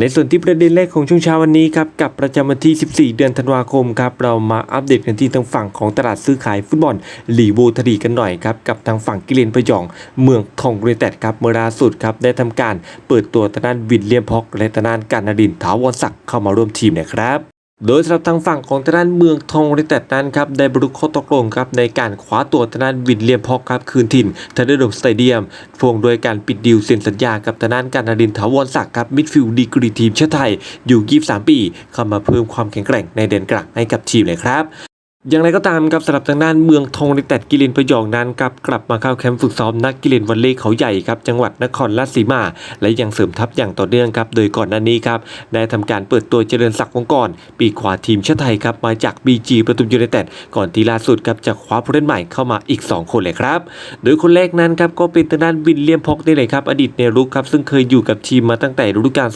ในส่วนที่ประเด็นแรกของช่วงเช้าวันนี้ครับกับประจำวันที่ 14 เดือนธันวาคมครับเรามาอัปเดตกันที่ทางฝั่งของตลาดซื้อขายฟุตบอลลีโวทรีกันหน่อยครับกับทางฝั่งกิเลนพยอง เมืองทองยูเนเต็ดครับเมื่อล่าสุดครับได้ทำการเปิดตัวตางด้านวินเลียมพ็อกและตางด้านการนาดินถาวรศักดิ์เข้ามาร่วมทีมนะครับ โดยสำหรับทางฝั่งของทางด้านเมืองทองริเต็ดนั้นครับได้บรรลุข้อตกลงครับในการคว้าตัวทางด้านวินเลียมพอกครับคืนถิ่นทันเดอร์โดมสเตเดียมพวงโดยการปิดดีลเซ็นสัญญากับทางด้านการนาดินถาวรศักดิ์ครับมิดฟิลด์ดีกรีทีมชาติไทยอยู่ 23 ปี เข้ามาเพิ่มความแข็งแกร่งในเดนกลางให้กับทีมเลยครับ อย่างไรก็ตามครับสำหรับทางด้านเมืองทองยูไนเต็ดกิเลนพยองนั้นครับกลับมาเข้าแคมป์ฝึกซ้อมนักกิเลนวอลเลย์เขาใหญ่ครับจังหวัดนครราชสีมา และยังเสริมทัพอย่างต่อเนื่องครับโดยก่อนหน้านี้ครับได้ทำการเปิดตัวเจริญศักดิ์วงกรปีกขวาทีมชาติไทยครับมาจาก BG ประตูยูไนเต็ดก่อนที่ล่าสุดครับจะคว้าผู้เล่นใหม่เข้ามาอีก 2 คนเลยครับโดยคนแรกนั้นครับก็เป็นทางด้านวินเลียมพ็อกนี่เลยครับอดีตในรุกครับซึ่งเคยอยู่กับทีมมาตั้งแต่ฤดูกาล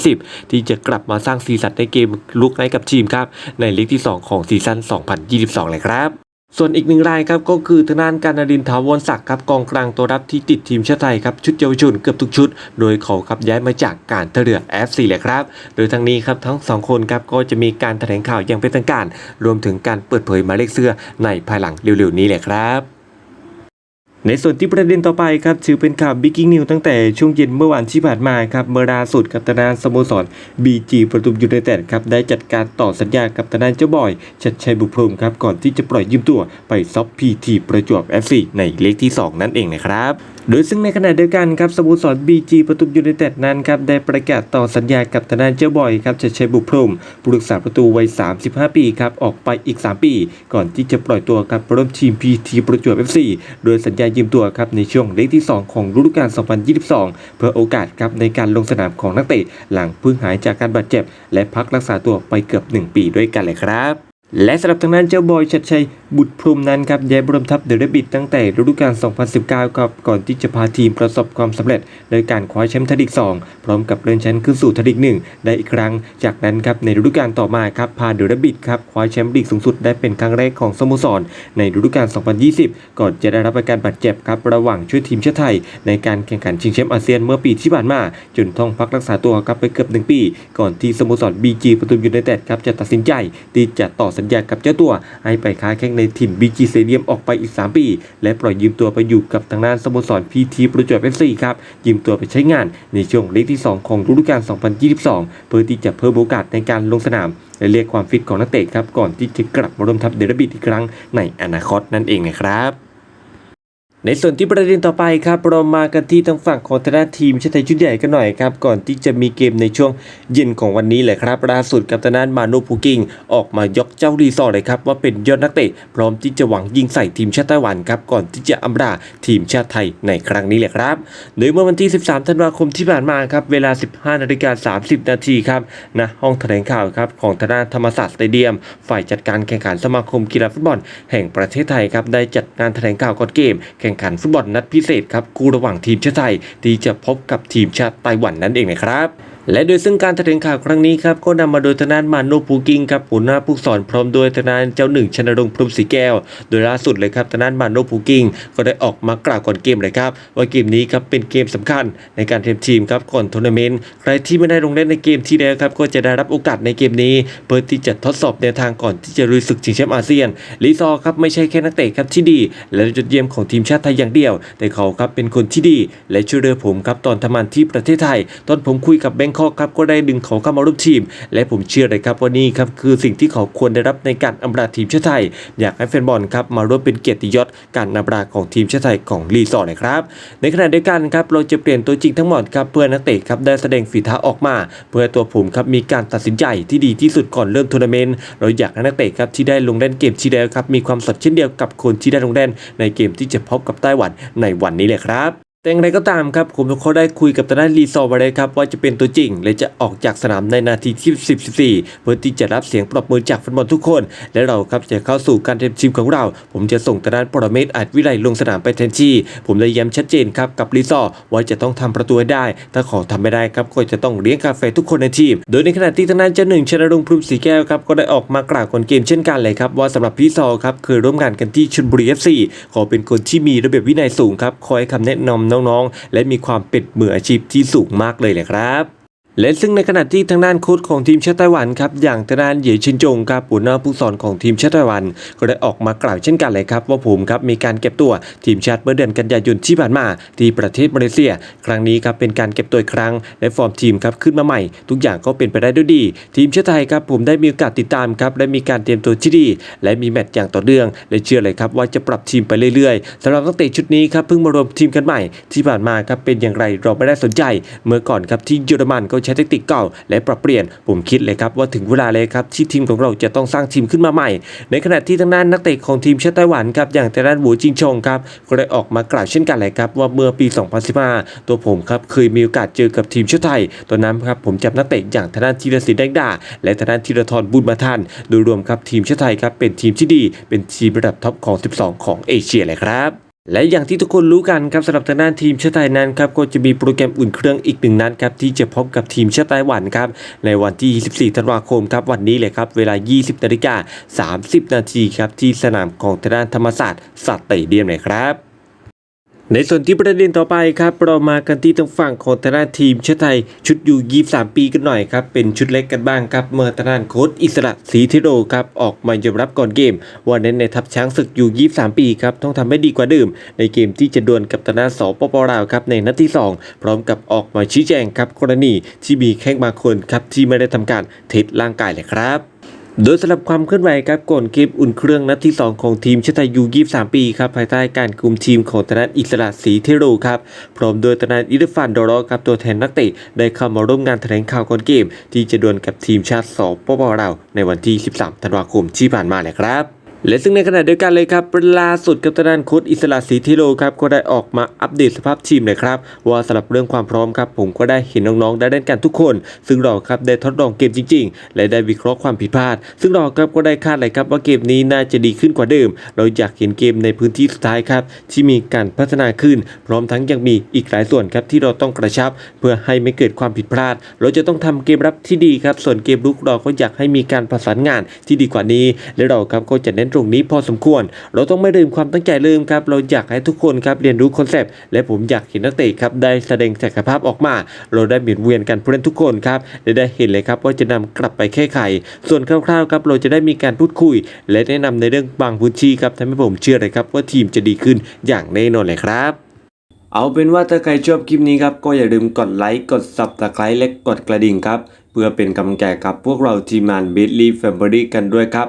2020 ที่จะกลับมาสร้างสีสันในเกมลุกให้กับทีมครับในลีกที่ 2 ของซีซั่น2022 เลยครับ ส่วนอีกหนึ่งรายครับก็คือทางด้านการนรินทาวรศักดิ์ครับกองกลางตัวรับที่ติดทีมชาติไทยครับชุดเยาวชนเกือบทุกชุด โดยเขาครับย้ายมาจากการท่าเรือ F4 เลยครับ โดยทั้งนี้ครับทั้งสองคนครับก็จะมีการแถลงข่าวอย่างเป็นทางการ รวมถึงการเปิดเผยหมายเลขเสื้อในภายหลังเร็วๆนี้เลยครับ ในส่วนที่ประเด็นต่อไปครับถือเป็นข่าวบิ๊กิ้งนิวตั้งแต่ช่วงเย็นเมื่อวานที่ผ่านมาครับเมื่อล่าสุดกับทางด้านสโมสร BG ประตูยูไนเต็ดครับได้จัดการต่อสัญญากับทางด้านเจ้าบอย ชัดชัยบุพพรมครับก่อนที่จะปล่อยยืมตัวไปซอฟพีทีประจวบ FC ในเลขที่ 2 นั่นเองนะครับโดยซึ่งในขณะเดียวกันครับสโมสร BG ประตูยูไนเต็ดนั้นครับได้ประกาศต่อสัญญากับทางด้านเจ้าบอยครับชัดชัยบุพพรมผู้รักษาประตูวัย 35 ปีครับออกไปอีก 3 ปี ก่อนที่จะปล่อยตัวครับร่วมทีม PT ประจวบ FC โดยสัญญายืมตัวครับในช่วงเลกที่ 2 ของฤดูกาล 2022 เพื่อโอกาสครับในการลงสนามของนักเตะหลังเพิ่งหายจากการบาดเจ็บ และพักรักษาตัวไปเกือบ 1 ปีด้วยกันเลยครับ และสำหรับทางด้านเจ้าบอยชัดชัย บุตรพรมนั้นครับย้ายบรมทัพเดอะเรบิดตั้งแต่ฤดูกาล 2019 ครับ ก่อนที่จะพาทีมประสบความสำเร็จ โดยการคว้าแชมป์ทลีก2 พร้อมกับเลื่อนชั้นขึ้นสู่ทลีก1 ได้อีกครั้ง จากนั้นครับในฤดูกาลต่อมาครับพาเดอะเรบิดครับคว้าแชมป์ลีกสูงสุดได้เป็นครั้งแรกของสโมสร ในฤดูกาล 2020 ก่อนจะได้รับอาการบาดเจ็บครับระหว่างช่วยทีมชาติไทย ในการแข่งขันชิงแชมป์อาเซียนเมื่อปีที่ผ่านมาจนต้องพักรักษาตัวครับไปเกือบหนึ่งปี ก่อนที่สโมสร BG ประตูยูไนเต็ดครับจะตัดสินใจที่จะต่อสัญญากับเจ้าตัวให้ไปค้าแข่งในถิ่นบีจีเซเดียมออกไปอีก 3 ปี และปล่อยยืมตัวไปอยู่กับทางด้านสโมสรพีทีประจวบ FC ครับ ยืมตัวไปใช้งานในช่วงเลกที่ 2 ของฤดูกาล 2022 เพื่อที่จะเพิ่มโอกาสในการลงสนาม และเรียกความฟิตของนักเตะครับ ก่อนที่จะกลับมาร่วมทัพเดลบิดอีกครั้งในอนาคตนั่นเองนะครับ ในส่วนที่ประเด็นต่อไปครับเรามากันที่ทางฝั่งของทางด้านทีมชาติไทยชุดใหญ่กันหน่อยครับก่อนที่จะมีเกมในช่วงเย็นของวันนี้แหละครับล่าสุดกับทางด้านมาโนพูกิงออกมายกเจ้ารีซอร์เลยครับว่าเป็นยอดนักเตะพร้อมที่จะหวังยิงใส่ทีมชาติไต้หวันครับก่อนที่จะอำลาทีมชาติไทยในครั้งนี้แหละครับโดยเมื่อวันที่ 13 ธันวาคมที่ผ่านมาครับเวลา 15นาฬิกา30 นาทีครับณห้องแถลงข่าวครับของทางด้านธรรมศาสตร์สเตเดียม ฝ่ายจัดการแข่งขันสมาคมกีฬาฟุตบอลแห่งประเทศไทยครับได้จัดงานแถลงข่าวก่อนเกมแข่งขันฟุตบอลนัดพิเศษครับคู่ระหว่างทีมชาติไทยที่จะพบกับทีมชาติไต้หวันนั่นเองนะครับ และโดยซึ่งการแถลงข่าวครั้งนี้ครับก็นำมาโดยทางด้านมาโนปูกิงครับหัวหน้าผู้สอนพร้อมโดยทางด้านเจ้าหนึ่งชนรงพรมศรีแก้ว โดยล่าสุดเลยครับทางด้านมาโนปูกิงก็ได้ออกมากล่าวก่อนเกมเลยครับว่าเกมนี้ครับเป็นเกมสำคัญในการเตรียมทีมครับก่อนทัวร์นาเมนต์ใครที่ไม่ได้ลงเล่นในเกมที่แล้วครับก็จะได้รับโอกาสในเกมนี้ เพื่อที่จะทดสอบแนวทางก่อนที่จะลุยศึกชิงแชมป์อาเซียนลีซอร์ครับไม่ใช่แค่นักเตะครับที่ดี และจุดเยี่ยมของทีมชาติไทยอย่างเดียว แต่เขาครับเป็นคนที่ดี และช่วยเหลือผมครับตอนทำงานที่ประเทศไทย ตอนผมคุยกับแบงคอกครับก็ได้ดึงเขาเข้ามาร่วมทีม และผมเชื่อเลยครับว่านี่ครับคือสิ่งที่เขาควรได้รับในการอำลาทีมชาติไทย อยากให้แฟนบอลครับมาร่วมเป็นเกียรติยศการอำลาของทีมชาติไทยของลีซอร์นะครับในขณะเดียวกันครับเราจะเปลี่ยนตัวจริงทั้งหมดครับเพื่อนักเตะครับได้แสดงฝีเท้าออกมา เพื่อตัวผมครับมีการตัดสินใจที่ดีที่สุดก่อนเริ่มทัวร์นาเมนต์เราอยากให้นักเตะครับที่ได้ลงเล่นเกมที่แล้วครับมีความสดเช่นเดียวกับคนที่ได้ลงเล่นในเกมที่จะพบกับไต้หวันในวันนี้เลยครับ แต่อย่างไรก็ตามครับผมเขาได้คุยกับทางด้านรีซอร์มาเลยครับว่าจะเป็นตัวจริง และจะออกจากสนามในนาทีที่14 เพื่อที่จะรับเสียงปรบมือจากแฟนบอลทุกคน และเราครับจะเข้าสู่การเตรียมทีมของเรา ผมจะส่งทางด้านปรเมศอาจวิไลลงสนามไปแทนที่ ผมได้ย้ำชัดเจนครับกับรีซอร์ว่าจะต้องทำประตูให้ได้ ถ้าขอทำไม่ได้ครับก็จะต้องเลี้ยงกาแฟทุกคนในทีม โดยในขณะที่ทางด้านเจ้าหนึ่งชนะรงพรุมศรีแก้วครับก็ได้ออกมากล่าวก่อนเกมเช่นกันเลยครับว่าสำหรับพี่ซอครับเคยร่วมงานกันที่ชลบุรีเอฟซีขอเป็นคนที่มีระเบียบวินัยสูงครับคอยคำแนะนำน้องๆ และมีความเป็นมืออาชีพที่สูงมากเลยแหละครับ และซึ่งในขณะที่ทางด้านโค้ชของทีมชาติไต้หวันครับอย่างทางด้านเหยียชินจงครับหัวหน้าผู้สอนของทีมชาติไต้หวัน ก็ได้ออกมากล่าวเช่นกันเลยครับ ว่าผมครับมีการเก็บตัวทีมชาติเมื่อเดือนกันยายนที่ผ่านมา ที่ประเทศมาเลเซีย ครั้งนี้ครับเป็นการเก็บตัวครั้งและฟอร์มทีมครับขึ้นมาใหม่ ทุกอย่างก็เป็นไปได้ด้วยดี ทีมชาติไทยครับผมได้มีโอกาสติดตามครับและมีการเตรียมตัวที่ดี และมีแมตช์อย่างต่อเนื่อง และเชื่อเลยครับว่าจะปรับทีมไปเรื่อยๆสำหรับนักเตะชุดนี้ครับเพิ่งมารวมทีมกันใหม่ ที่ผ่านมาครับเป็นอย่างไรเราไม่ได้สนใจ เมื่อก่อนครับที่เยอรมันก็ใช้เทคนิคเก่า และปรับเปลี่ยนผมคิดเลยครับว่าถึงเวลาเลยครับที่ทีมของเราจะต้องสร้างทีมขึ้นมาใหม่ ในขณะที่ทางด้านนักเตะของทีมชาติไต้หวันครับอย่างทางด้านหวูจิงชงครับก็ได้ออกมากล่าวเช่นกันเลยครับว่าเมื่อปี 2015 ตัวผมครับเคยมีโอกาสเจอกับทีมชาติไทยตอนนั้นครับผมจับนักเตะอย่างทางด้านธีรศิลป์แดงดา และทางด้านธีรทรบุญมาทันโดยรวมครับทีมชาติไทยครับเป็นทีมที่ดี เป็นทีมระดับท็อปของ 12 ของเอเชียเลยครับ และอย่างที่ทุกคนรู้กันครับสำหรับทางด้านทีมชาติไทยนั้นครับก็จะมีโปรแกรมอุ่นเครื่องอีกหนึ่งนัดครับที่จะพบกับทีมชาติไต้หวันครับในวันที่ 24 ธันวาคมครับวันนี้เลยครับเวลา 20นาฬิกา30 นาทีครับที่สนามของทางด้านธรรมศาสตร์สัตเตเดียมเลยครับ ในส่วนที่ประเด็นต่อไปครับเรามากันที่ทางฝั่งของทางด้านทีมชาติไทย ชุดอยู่23ปีกันหน่อยครับ เป็นชุดเล็กกันบ้างครับ เมื่อทางด้านโค้ชอิสระศรีธิโรครับ ออกมายอมรับก่อนเกม ว่าเน้นในทัพช้างศึกอยู่23ปีครับ ต้องทำให้ดีกว่าเดิม ในเกมที่จะดวลกับทางด้านสปปลาวครับในนัดที่ 2 พร้อมกับออกมาชี้แจงครับกรณีที่มีแข้งบางคนครับที่ไม่ได้ทำการเทสร่างกายเลยครับ โดยสำหรับความเคลื่อนไหวครับก่อนเกมอุ่นเครื่องนัดที่ 2 ของทีมชาติไทยยู23 ปีครับภายใต้การคุมทีมของธนาอิสระศรีเทโรครับพร้อมโดยธนาอิรฟันดอรอครับตัวแทนนักเตะได้เข้ามาร่วมงานแถลงข่าวก่อนเกม ที่จะดวลกับทีมชาติสปปลาวในวันที่ 13 ธันวาคมที่ผ่านมาเลยครับ และซึ่งในขณะเดียวกันเลยครับล่าสุดกับทางด้านค้ชอิสระศรีทิโรครับก็ได้ออกมาอัปเดตสภาพทีมเลยครับว่าสำหรับเรื่องความพร้อมครับผมก็ได้เห็นน้องๆได้เล่นกันทุกคน ซึ่งเราครับได้ทดลองเกมจริง ๆ และได้วิเคราะห์ความผิดพลาด ซึ่งเราครับก็ได้คาดเลยครับว่าเกมนี้น่าจะดีขึ้นกว่าเดิม เราอยากเห็นเกมในพื้นที่สุดท้ายครับที่มีการพัฒนาขึ้น พร้อมทั้งยังมีอีกหลายส่วนครับที่เราต้องกระชับ เพื่อให้ไม่เกิดความผิดพลาด เราจะต้องทำเกมรับที่ดีครับส่วนเกมลุกเราก็อยากให้มีการประสานงานที่ดีกว่านี้ และเราครับก็จะเน้นตรงนี้พอสมควร เราต้องไม่ลืมความตั้งใจเริ่มครับ เราอยากให้ทุกคนครับเรียนรู้คอนเซปต์และผมอยากเห็นนักเตะครับได้แสดงศักยภาพออกมา เราได้หมุนเวียนกันผู้เล่นทุกคนครับและได้เห็นเลยครับว่าจะนำกลับไปแก้ไข ส่วนคร่าวๆครับเราจะได้มีการพูดคุย และแนะนำในเรื่องบางพื้นที่ครับทำให้ผมเชื่อเลยครับว่าทีมจะดีขึ้นอย่างแน่นอนเลยครับเอาเป็นว่าถ้าใครชอบคลิปนี้ครับ ก็อย่าลืมกดไลค์ กด subscribe และกดกระดิ่งครับ เพื่อเป็นกำลังใจกับพวกเราทีมงาน b i t l y Family กันด้วยครับ